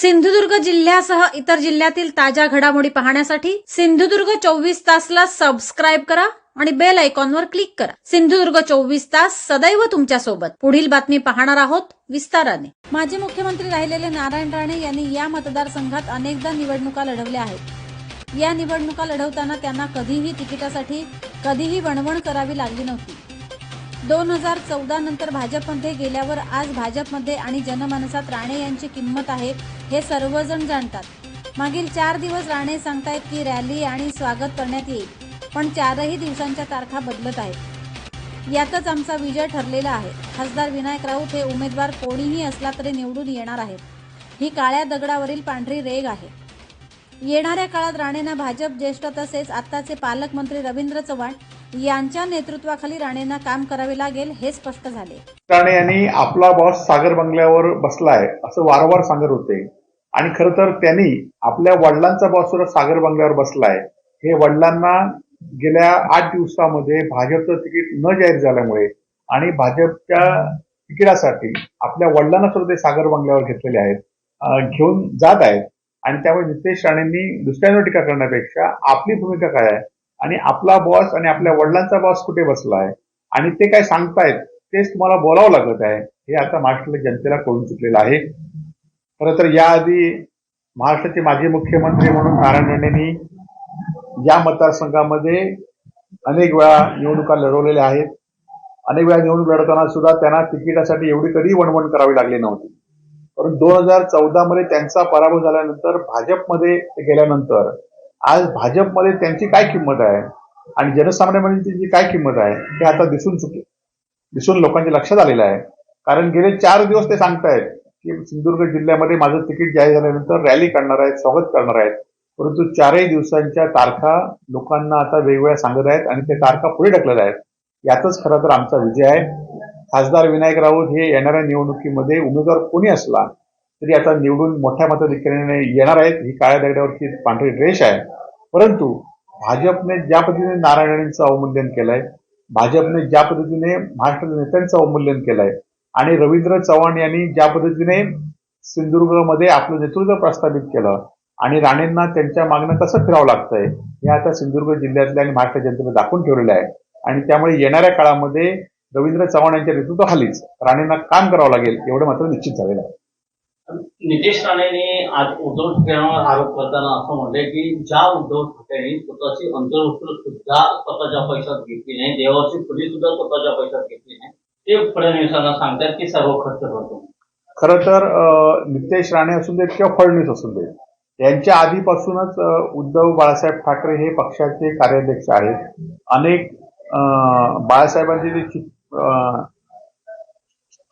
सिंधुदुर्ग जिल्ह्यासह इतर जिल्ह्यातील ताज्या घडामोडी पाहण्यासाठी सिंधुदुर्ग चोवीस तासला सबस्क्राईब करा आणि बेल आयकॉनवर क्लिक करा. सिंधुदुर्ग चोवीस तास सदैव तुमच्यासोबत पुढील बातमी पाहणार आहोत विस्ताराने. माजी मुख्यमंत्री राहिलेले नारायण राणे यांनी या मतदारसंघात अनेकदा निवडणुका लढवल्या आहेत. या निवडणुका लढवताना त्यांना कधीही तिकिटासाठी कधीही वणवण करावी लागली नव्हती. दोन हजार चौदा नंतर भाजपमध्ये गेल्यावर आज भाजपमध्ये आणि जनमानसात राणे यांची किंमत आहे हे सर्वजण जाणतात. मागील चार दिवस राणे सांगतायत की रॅली आणि स्वागत करण्यात येईल पण चारही दिवसांच्या तारखा बदलत आहेत. यातच आमचा विजय ठरलेला आहे. खासदार विनायक राऊत हे उमेदवार कोणीही असला तरी निवडून येणार आहेत. ही काळ्या दगडावरील पांढरी रेग आहे. येणाऱ्या काळात राणेंना भाजप ज्येष्ठ तसेच आत्ताचे पालकमंत्री रवींद्र चव्हाण यांच्या नेतृत्वाखाली राणेंना काम करावे लागेल हे स्पष्ट झाले. राणे यांनी आपला बॉस सागर बंगल्यावर बसलाय असं वारंवार सांगत होते. आणि खरं तर त्यांनी आपल्या वडिलांचा बॉस सुद्धा सागर बंगल्यावर बसलाय. हे वडिलांना गेल्या आठ दिवसामध्ये भाजपचं तिकीट न जाहीर झाल्यामुळे आणि भाजपच्या तिकिटासाठी आपल्या वडिलांना सुद्धा ते सागर बंगल्यावर घेतलेले आहेत. घेऊन जात आहेत. आणि त्यामुळे नितेश राणेंनी दुसऱ्यांवर टीका करण्यापेक्षा आपली भूमिका काय आहे? आणि आपला बॉस आणि आपल्या वडिलांचा बॉस कुठे बसला आहे आणि ते काय सांगतायत तेच तुम्हाला बोलावं लागत आहे. हे आता महाराष्ट्रातल्या जनतेला कळून चुकलेलं आहे. खरं तर याआधी महाराष्ट्राचे माजी मुख्यमंत्री म्हणून नारायण राणेंनी या मतदारसंघामध्ये अनेक वेळा निवडणुका लढवलेल्या आहेत. अनेक वेळा निवडणूक लढवताना सुद्धा त्यांना तिकिटासाठी एवढी कधी वणवण करावी लागली नव्हती. परंतु दोन हजार चौदा मध्ये त्यांचा पराभव झाल्यानंतर भाजपमध्ये गेल्यानंतर आज भाजपमध्ये त्यांची काय किंमत आहे? आणि जनसामान्यांची जी काय किंमत आहे हे आता दिसून चुकले. दिसून लोकांच्या लक्षात आलेलं आहे. कारण गेले चार दिवस ते सांगतायत की सिंधुदुर्ग जिल्ह्यामध्ये माझं तिकीट जाहीर झाल्यानंतर रॅली करणार आहेत स्वागत करणार आहेत. परंतु चारही दिवसांच्या तारखा लोकांना आता वेगवेगळ्या सांगत आहेत आणि ते तारखा पुढे ढकलत आहेत. यातच खरं तर आमचा विजय आहे. खासदार विनायक राऊत हे येणाऱ्या निवडणुकीमध्ये उमेदवार कोणी असला तरी आता निवडून मोठ्या मताधिकाऱ्याने येणार आहेत. ही काळ्या दगडावरची पांढरी ड्रेस आहे. परंतु भाजपने ज्या पद्धतीने नारायण राणेंचं अवमूल्यन केलंय भाजपने ज्या पद्धतीने महाराष्ट्र नेत्यांचं अवमूल्यन केलंय आणि रवींद्र चव्हाण यांनी ज्या पद्धतीने सिंधुदुर्गमध्ये आपलं नेतृत्व प्रस्थापित केलं आणि राणेंना त्यांच्या मागण्या कसं फिरावं लागतंय हे आता सिंधुदुर्ग जिल्ह्यातल्या आणि महाराष्ट्र जनतेने दाखवून ठेवलेलं आहे. आणि त्यामुळे येणाऱ्या काळामध्ये रवींद्र चव्हाण यांच्या नेतृत्वाखालीच राणेंना काम करावं लागेल एवढं मात्र निश्चित झालेलं आहे. नितेश राणेंनी आज उद्धव ठाकरेंवर आरोप करताना असं म्हणले की ज्या उद्धव ठाकरेंनी स्वतःची अंतर्वस्त्र सुद्धा स्वतःच्या पैशात घेतली नाही देवाची फुली सुद्धा स्वतःच्या पैशात घेतली नाही ते फडणवीसांना सांगतात की सर्व खर्च करतो खरं तर नितेश राणे असून देत किंवा फडणवीस असून देत यांच्या आधीपासूनच उद्धव बाळासाहेब ठाकरे हे पक्षाचे कार्याध्यक्ष आहेत. अनेक बाळासाहेबांचे जे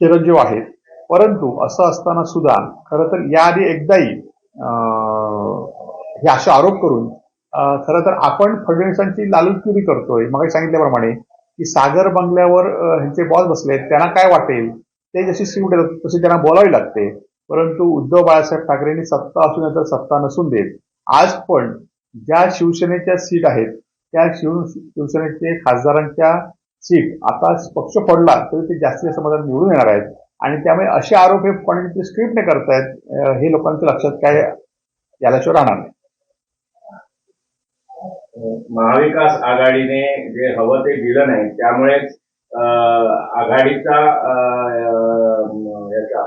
चिरंजीव आहेत. परंतु असं असताना सुद्धा खरं तर याआधी एकदाही हे असे आरोप करून खरं तर आपण फडणवीसांची लालूचगिरी करतोय. मग सांगितल्याप्रमाणे की सागर बंगल्यावर ह्यांचे बॉस बसले त्यांना काय वाटेल? ते जशी सीट देतात तशी त्यांना बोलावी लागते. परंतु उद्धव बाळासाहेब ठाकरेंनी सत्ता असून तर सत्ता नसून देत. आज पण ज्या शिवसेनेच्या सीट आहेत त्या शिव शिवसेनेचे खासदारांच्या सीट. आता पक्ष पडला तरी ते जास्तीत जास्त मतात निवडून येणार आहेत. आणि त्यामुळे असे आरोप हे कोणी स्क्रिप्टने करतायत अं, हे लोकांच्या लक्षात काय याल्याशिवाय राहणार नाही. महाविकास आघाडीने जे हवं ते दिलं नाही त्यामुळे अं, आघाडीचा याचा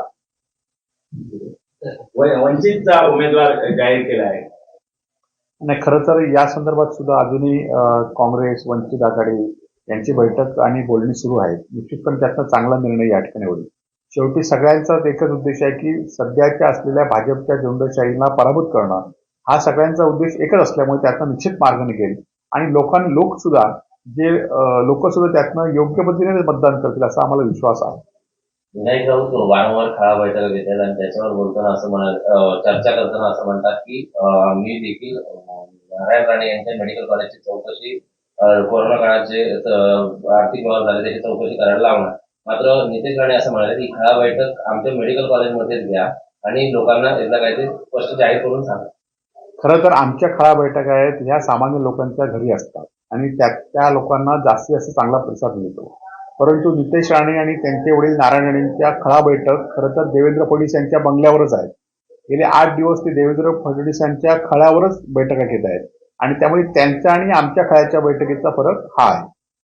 वंचितचा उमेदवार जाहीर केला आहे. नाही खरं तर या संदर्भात सुद्धा अजूनही काँग्रेस वंचित आघाडी यांची बैठक आणि बोलणी सुरू आहेत. निश्चितपणे त्याचा चांगला निर्णय या ठिकाणी होईल. शेवटी सगळ्यांचाच एकच उद्देश आहे की सध्याच्या असलेल्या भाजपच्या झुंडशाहीला पराभूत करणं. हा सगळ्यांचा उद्देश एकच असल्यामुळे त्यातनं निश्चित मार्ग निघेल. आणि लोकांनी लोक सुद्धा जे लोक सुद्धा त्यातनं योग्य पद्धतीने मतदान करतील असा आम्हाला विश्वास आहे. विनायक राऊत वारंवार खळा बैठका घेतात आणि त्याच्यावर बोलताना असं म्हणा चर्चा करताना असं म्हणतात की मी देखील नारायण राणे यांच्या मेडिकल कॉलेजची चौकशी कोरोना काळात जे आर्थिक व्यवहार झाले त्याची चौकशी करायला लावणार. मात्र नितेश राणे असं म्हणाले की हा बैठक आमच्या मेडिकल कॉलेजमध्येच घ्या आणि लोकांना एकदा काहीतरी स्पष्ट जाहीर करून सांगा. खरं तर आमच्या खळा बैठका आहेत ह्या सामान्य लोकांच्या घरी असतात आणि त्या त्या लोकांना जास्तीत जास्त चांगला प्रतिसाद मिळतो. परंतु नितेश राणे आणि त्यांचे वडील नारायण राणेंच्या खळा बैठक खरं तर देवेंद्र फडणवीस यांच्या बंगल्यावरच आहेत गेले आठ दिवस ते देवेंद्र फडणवीसांच्या खळावरच बैठका घेत आहेत. आणि त्यामुळे त्यांच्या आणि आमच्या खळ्याच्या बैठकीचा फरक हा आहे.